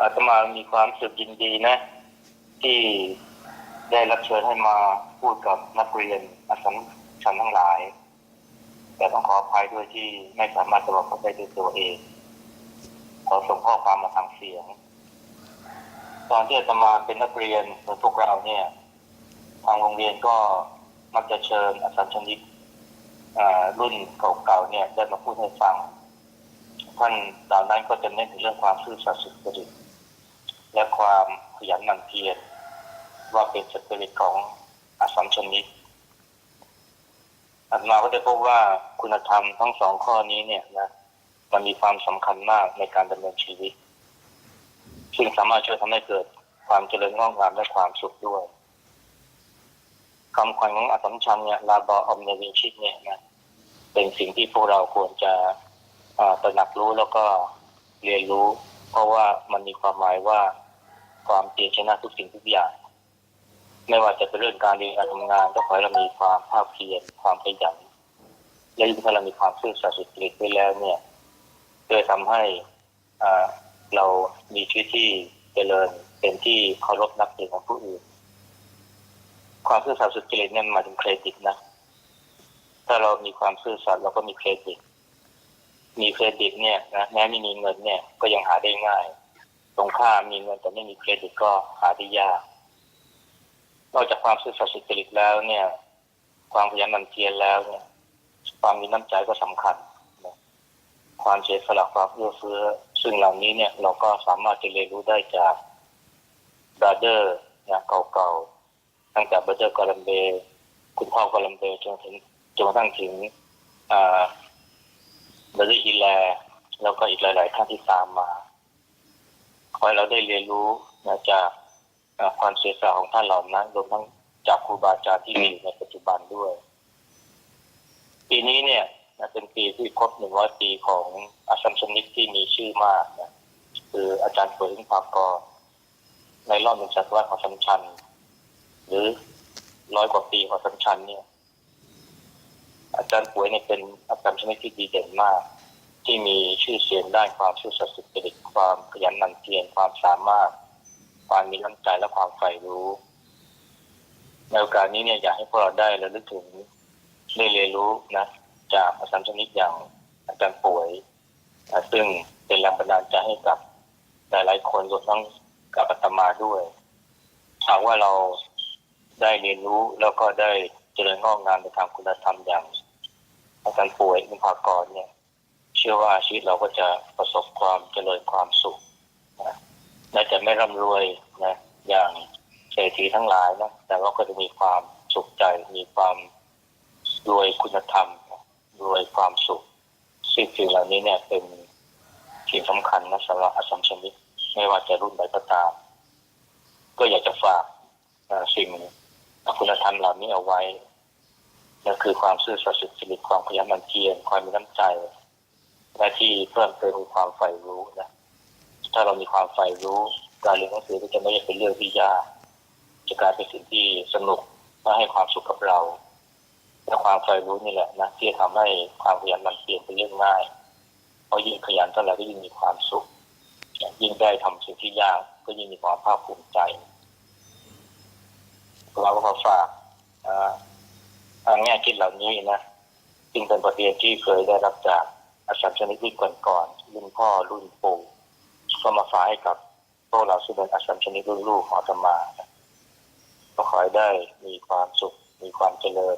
อาตมามีความสึกยินดีนะ ที่ได้รับเชิญให้มาพูดกับนักเรียนอาสัมชันทั้งหลาย แต่ต้องขออภัยด้วยที่ไม่สามารถจะบอกเขาได้ด้วยตัวเองขอส่งข้อความมาทางเสียง ตอนที่อาตมาเป็นนักเรียนเหมือนพวกเราเนี่ย ทางโรงเรียนก็มักจะเชิญอาสาชนิกรุ่นเก่าๆเนี่ยได้มาพูดให้ฟังท่านเหล่านั้นก็จะเน้นถึงเรื่องความซื่อสัตย์สุจริต และความขยันหมั่นเพียรว่าเป็นสปิริตของอาสาชนิกอาตมาก็ได้พบว่าคุณธรรมทั้งสองข้อนี้เนี่ยนะมันมีความสำคัญมากในการดำเนินชีวิต ซึ่งสามารถช่วยทำให้เกิดความเจริญงอกงามและความสุขด้วยคำขวัญของอาสัมชัญเนี่ยลาบออมเนวินชิตเนี่ยนะเป็นสิ่งที่พวกเราควรจะตระหนักรู้แล้วก็เรียนรู้ เพราะว่ามันมีความหมายว่า ความเปลี่ยนชนะทุกสิ่งทุกอย่าง ไม่ว่าจะเป็นเรื่องการเรียนการทำงานก็ขอให้เรามีความภาคเพียรความขยันและยิ่งถ้าเรามีความซื่อสัตย์สุจริตไปแล้วเนี่ยจะทำให้อ่าเรามีชีวิตที่เจริญเป็นที่เคารพนับถือของผู้อื่น ความซื่อสัตย์สุจริตเนี่ยมันหมายถึงเครดิตนะ ถ้าเรามีความซื่อสัตย์เราก็มีเครดิต มีเครดิตเนี่ยนะแม้ไม่มีเงินเนี่ยก็ยังหาได้ง่าย ตรงข้ามมีเงินแต่ไม่มีเครดิตก็หาได้ยาก นอกจากความซื่อสัตย์สุจริตแล้วเนี่ย ความขยันหมั่นเพียรแล้วเนี่ย ความมีน้ำใจก็สำคัญความเสียสละความเอื้อเฟื้อ ซึ่งเหล่านี้เนี่ยเราก็สามารถจะเรียนรู้ได้จากบราเดอร์นะเก่าๆตั้งแต่บราเดอร์กอลัมเบย์คุณพ่อกอลัมเบย์จนถึงจนกระทั่งถึงบราเดอร์ฮิแลแล้วก็อีกหลาย ๆ ท่านที่ตามมา ขอให้เราได้เรียนรู้นะจากความเสียสละของท่านเหล่านั้นรวมทั้งจากครูบาอาจารย์ที่มีอยู่ในปัจจุบันด้วย ปีนี้เนี่ยนะเป็นปีที่ครบหนึ่งร้อยปีของอาสัมชนิกที่มีชื่อมากนะคืออาจารย์เปิดลิงภากรในรอบหนึ่งศตวรรษของสัมชัน หรือร้อยกว่าปีของสัมชันเนี่ย อาจารย์ป่วยเนี่ยเป็นอาจารย์ชนิดที่ดีเด่นมาก ที่มีชื่อเสียงด้านความซื่อสัตย์สุจริตความขยันหมั่นเพียรความสามารถ ความมีน้ำใจและความใฝ่รู้ในโอกาสนี้เนี่ยอยากให้พวกเราได้ระลึกถึงได้เรียนรู้นะจากอาจารย์ชนิดอย่างอาจารย์ป่วย ซึ่งเป็นแรงบันดาลใจให้กับหลายๆคนรวมทั้งกับอาตมาด้วยหากว่าเราได้เรียนรู้แล้วก็ได้เจริญงอกงามในทางคุณธรรมอย่างอาจารย์ป่วยมุภากรเนี่ย ชื่อว่าชีวิตเราก็จะประสบความเจริญความสุขนะแม้จะไม่ร่ำรวยนะ อย่างเศรษฐีทั้งหลายนะ แต่ว่าก็จะมีความสุขใจ มีความรวยคุณธรรม รวยความสุข สิ่งสิ่งเหล่านี้เนี่ยเป็นสิ่งสำคัญนะสำหรับอสสัมชนิกไม่ว่าจะรุ่นใดก็ตาม ก็อยากจะฝากสิ่งคุณธรรมเหล่านี้เอาไว้นั่นคือความซื่อสัตย์สุจริตความขยันหมั่นเพียรความมีน้ำใจ และที่เพิ่มเติมความใฝ่รู้นะถ้าเรามีความใฝ่รู้ การเรียนหนังสือก็จะไม่ใช่เป็นเรื่องที่ยากจะกลายเป็นสิ่งที่สนุกและให้ความสุขกับเราและความใฝ่รู้นี่แหละนะที่จะทำให้ความขยันมันเพียรเป็นเรื่องง่ายเพราะยิ่งขยันเท่าไหร่ก็ยิ่งมีความสุข ยิ่งได้ทำสิ่งที่ยากก็ยิ่งมีความภาคภูมิใจเราก็ขอฝากอ่าแง่คิดเหล่านี้นะจึงเป็นบทเรียนที่เคยได้รับจาก อาสามชนิดที่ก่อนๆรุ่นพ่อรุ่นปู่ก็มาฝากให้กับพวกเราซึ่งเป็นอาสามชนิดรุ่นลูกของอาตมานะก็ขอให้ได้มีความสุข มีความเจริญ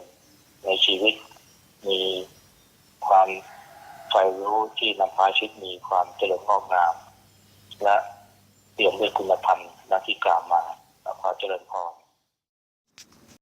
ในชีวิต มีความใฝ่รู้ที่นำพาชีวิตมีความเจริญงอกงาม และเปลี่ยนด้วยคุณธรรมนะที่กล่าวมาขอเจริญพร